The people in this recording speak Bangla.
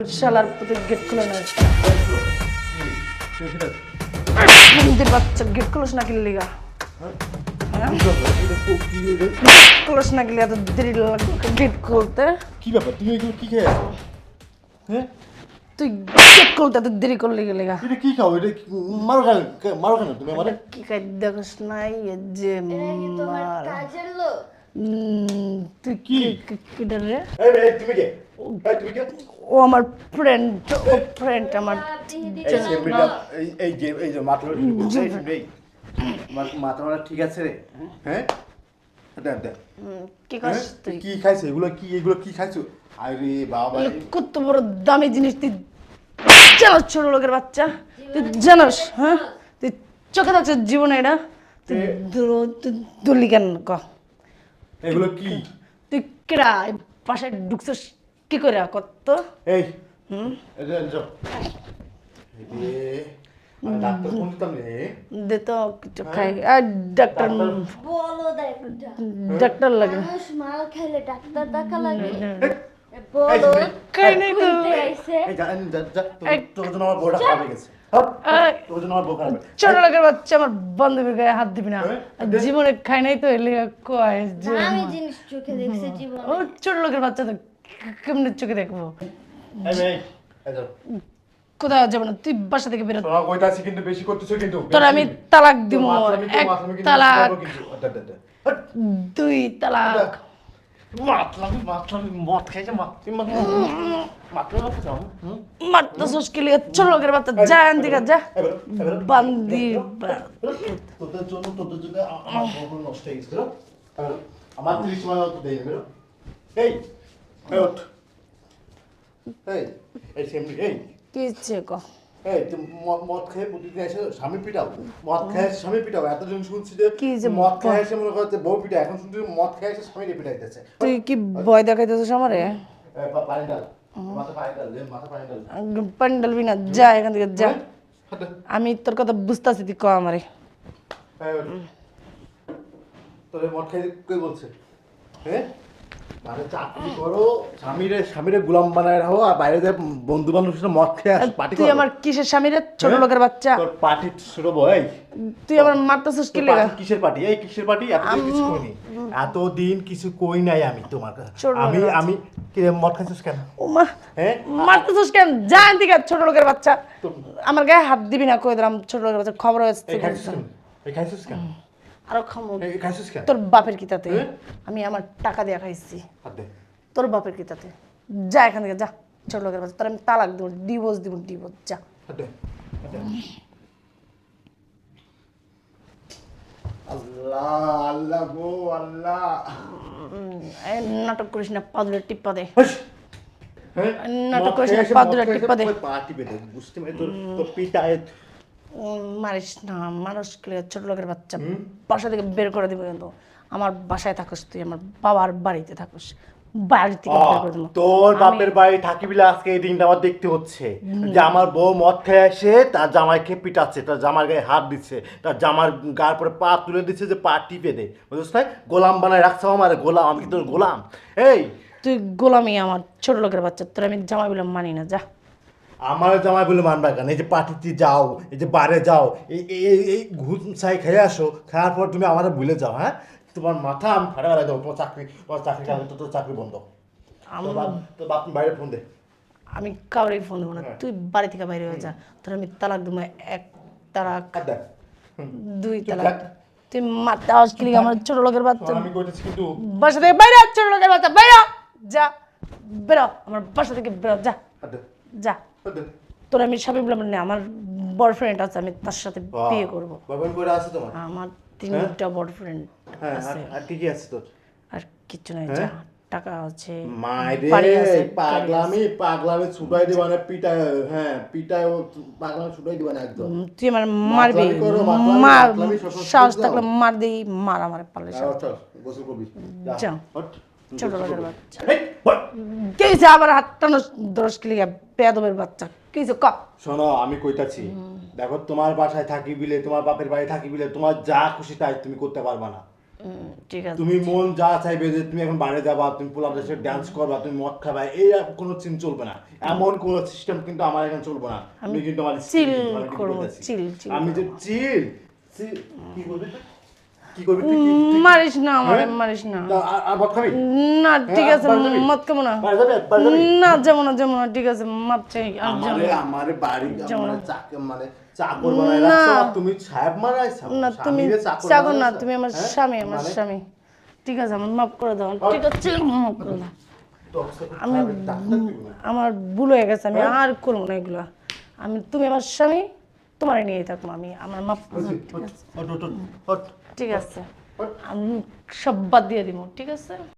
শালার প্রতি গেট খুলে না বাচ্চা গেট খুলোস না কিনলি গা খুলোস না কিনলি এত দেরি লাগবে গেট খুলতে। কি ব্যাপার? তুমি এগুলো কি খেয়ে? হ্যাঁ? তুই গেট খুলতে এত দেরি করলি গেলি গা এটা কি খাও? এটা কি- মারো কেন মারো কেন তুমি আমার? কি খাই দেখোস নাই যে মার। তুই কি? কিটা রে? এই মেয়ে, তুমি কে এই তুমি কে? ও আমার ফ্রেন্ড ও ফ্রেন্ড আমার এই এই এই যে এই যে মাথা এই মাথা মারা ঠিক আছে রে? হ্যাঁ? দেখ দেখ কি হ্যাঁ? করছিস তুই? কি খাইছো? এগুলো কি এগুলো কি খাইছো? আরে বাবা কত বড় দামি জিনিস তুই জানোস ছোট লোকের বাচ্চা? তুই জানোস হ্যাঁ? তুই চোখে থাকছে জীবনে এটা? তুই দলি কেন ক? এগুলো কি? তুই কেরা বাসায় ঢুকছিস? কি করে কত এই ডাক্তার লাগে। দেখা লাগে। আমার লোকের বাচ্চা আমার বান্ধবীর গায়ে হাত দিবি না। জীবনে খাই নাই তো এলে কয় যে জিনিস চোখে দেখছি ও ছোট লোকের বাচ্চা তো কেমনে চোখে দেখব? কোথাও যাব না তুই বাসা থেকে বেরো। কইতাছি কিন্তু বেশি করতেছো কিন্তু? তোর আমি তালাক দিব এক তালাক। দুই তালাক। মাতলামি মাতলামি মদ খাইছে মদ তুই মদ মাতলামি মদ খাও হুম? মারতে সুস্কি লিগে ছোট লোকের বাচ্চা যা এন দিকে যা। বান্দি তোদের জন্য তোদের জন্য আমার নষ্ট হয়ে গেছে বেরো। এবার আমার তিরিশ বেরো এই এই ওঠ এই এই সেমনি এই কি ইচ্ছে ক এই তুমি মদ মদ খেয়ে প্রতিদিন এসে স্বামী পিটাও। মদ খেয়ে স্বামী পিটাও। এতদিন শুনছি যে কি যে মদ খেয়ে এসে মনে করছে বউ পিটা। এখন শুনছি মদ খেয়ে এসে স্বামীকে পিটাইতেছে। তুই কি ভয় দেখাইতেছিস আমারে? পানি ডাল মাথা পানি ডাল মাথা পানি ডাল প্যান্ডেল বিনা যা এখান থেকে যা। আমি তোর কথা বুঝতেছি তুই ক আমারে। তোর মদ খাইতে কে বলছে? হ্যাঁ? মানে চাকরি করো। স্বামীরে স্বামীরে গোলাম বানায় রাখো আর বাইরে যে বন্ধু বান্ধব সাথে মদ খেয়ে আস পার্টি তুই আমার কিসের স্বামী ছোট লোকের বাচ্চা। তোর পার্টি ছোট বই তুই আমার মারতেছিস কি তোর কিসের পার্টি? এই কিসের পার্টি? এতদিন কিছু কইনি। এতদিন কিছু কই নাই আমি তোমার কাছে। আমি আমি কি রে, মদ খাইছিস কেন? ও মা হ্যাঁ? মারতেছিস কেন? এখান থেকে ছোট লোকের বাচ্চা। আমার গায়ে হাত দিবি না কই দিলাম ছোট লোকের বাচ্চা। খবর হয়েছে খাইছিস কেন? খাইছিস কেন? আরও খামো। তোর বাপের কিতাতে। হ্যাঁ? আমি আমার টাকা দিয়ে খাইছি। তোর বাপের কিতাতে। যা এখান থেকে যা। ছোট লোকের বাচ্চা তোর আমি তালাক দিব ডিভোর্স দিব ডিভোর্স যা। আল্লাহ আল্লাহ গো আল্লাহ। নাটক করিস না পাদুরে টিপ্পা দে। হ্যাঁ? নাটক করিস না, এসে পা মদ টিপা দে। পা টিপে দে, বুঝতে পারি তোর পিটায় মারিস না মানুষ ছোট লোকের বাচ্চা বাসা থেকে বের করে দিব কিন্তু। আমার বাসায় থাকস তুই আমার বাবার বাড়িতে থাকস। বাড়ি থেকে বের করে দেবো। তোর বাপের বাড়ি থাকি বিলে আজকে এই দিনটা আমার দেখতে হচ্ছে। যে আমার বউ মদ খেয়ে এসে তার জামাইকে পিটাচ্ছে তার জামার গায়ে হাত দিচ্ছে তার জামার গার পরে পা তুলে দিচ্ছে যে পা টিপে দে। বুঝছিস না গোলাম বানায় রাখছো আমার গোলাম আমি কি তোর গোলাম? এই! তুই গোলামি আমার ছোট লোকের বাচ্চা তোর আমি জামাই বলে মানি না যা। আমার জামাই বলে মানবা কেন? এই যে পার্টিতে যাও এই যে বারে যাও এই এই- এই ঘুষ চাই খেয়ে আসো খাওয়ার পর তুমি আমার ভুলে যাও হ্যাঁ? তোমার মাথা আমি ফাটা ফেলা দেবো তোমার চাকরি তোমার চাকরি তো তোর চাকরি বন্ধ। তোর বাপ বাইরে ফোন দে। আমি কাউরে ফোন দেবো হ্যাঁ। না তুই বাড়ি থেকে বাইরে হয়ে যা। তোর আমি তালাক দেবো এক তালাক দুই তালাক। তুই মারতে আওয়াজ কিলি আমার ছোট লোকের বাচ্চা? আমি কইতেছি কিন্তু বাসা থেকে বাইরে ছোট লোকের বাচ্চা। বাইরে যা বেরো। আমার বাসা থেকে বেরো। যা। যা। তোর আমি স্বামী বললাম না আমার বয়ফ্রেন্ড আছে আমি তার সাথে বিয়ে করব। বাবার করে আছে তোমার? আমার তিনটা বয়ফ্রেন্ড হ্যাঁ আছে। আর- কি কি আছে তোর? আর কিছু নাই যা টাকা আছে মাইরে বাড়ি আছে, পাগলামি পাগলামি ছুটাই দিবা না পিটায় হ্যাঁ পিটায় ও পাগলামি ছুটাই দিবা না একদম। তুই আমার মারবি। মার সাহস থাকলে। মার দিই মার আমার যাও, চল গোসল করবি। যা। হট। ছোট লোকের বাচ্চা। কে হয়েছে আবার হাত টানো কিলিয়া পেয়াদবের বাচ্চা? কি হয়েছে ক? শোনো আমি কইতাছি দেখো তোমার বাসায় থাকি বিলে তোমার বাপের বাড়ি থাকি বিলে তোমার যা খুশি তাই তুমি করতে পারবা না। ঠিক আছে। তুমি মন যা চাইবে যে তুমি এখন বাইরে যাবা তুমি পোলাপদের সাথে ডান্স করবা তুমি মদ খাবা এই আর কোনো চিন চলবে না। এমন কোন সিস্টেম কিন্তু আমার এখানে চলবে না। আমি কিন্তু আমার আমি করব, যে চিল কি তুই? কি করবি তুই? মারিস না আমার হ্যাঁ? মারিস না না, আর- মদ খাবি না ঠিক হ্যাঁ, আছে যাবি? মত কেমন না বাড়ি যাবি? যাবি? না যেমন না যেমন না ঠিক আছে মাপ চাই আর যাব আমারে না। আমারে বাড়ি যাব না। চাকর মানে চাকর বানায় না। রাখছো তুমি সাহেব মারাইছো না তুমি চাকর না তুমি আমার হ্যাঁ? স্বামী আমার মানে? স্বামী ঠিক আছে আমার মাফ করে দাও ঠিক আছে মাফ করে দাও আমি না। আমার ভুল হয়ে গেছে আমি আর করব না এগুলো আমি তুমি আমার স্বামী তোমার নিয়ে থাকব আমি আমার দাও ঠিক আছে। আমি সব বাদ দিয়ে দিব ঠিক আছে